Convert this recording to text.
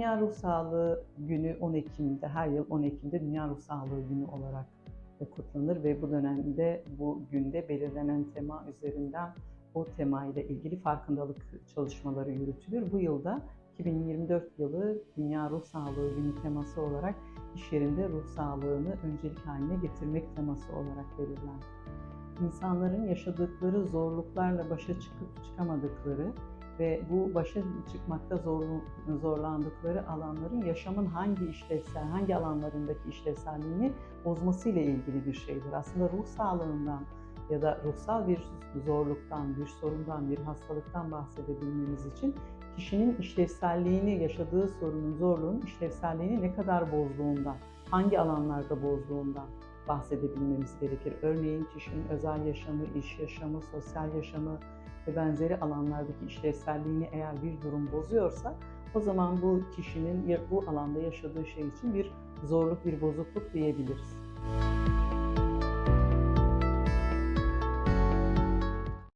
Dünya Ruh Sağlığı Günü 10 Ekim'de, her yıl 10 Ekim'de Dünya Ruh Sağlığı Günü olarak kutlanır ve bu dönemde bu günde belirlenen tema üzerinden o tema ile ilgili farkındalık çalışmaları yürütülür. Bu yılda 2024 yılı Dünya Ruh Sağlığı Günü teması olarak iş yerinde ruh sağlığını öncelik haline getirmek teması olarak belirlendi. İnsanların yaşadıkları zorluklarla başa çıkıp çıkamadıkları ve bu başa çıkmakta zor, zorlandıkları alanların yaşamın hangi işlevsel, hangi alanlarındaki işlevselliğini bozmasıyla ilgili bir şeydir. Aslında ruh sağlığından ya da ruhsal bir zorluktan, bir sorundan, bir hastalıktan bahsedebilmemiz için kişinin işlevselliğini, yaşadığı sorunun, zorluğun işlevselliğini ne kadar bozduğundan, hangi alanlarda bozduğundan bahsedebilmemiz gerekir. Örneğin kişinin özel yaşamı, iş yaşamı, sosyal yaşamı ve benzeri alanlardaki işlevselliğini eğer bir durum bozuyorsa o zaman bu kişinin bu alanda yaşadığı şey için bir zorluk, bir bozukluk diyebiliriz.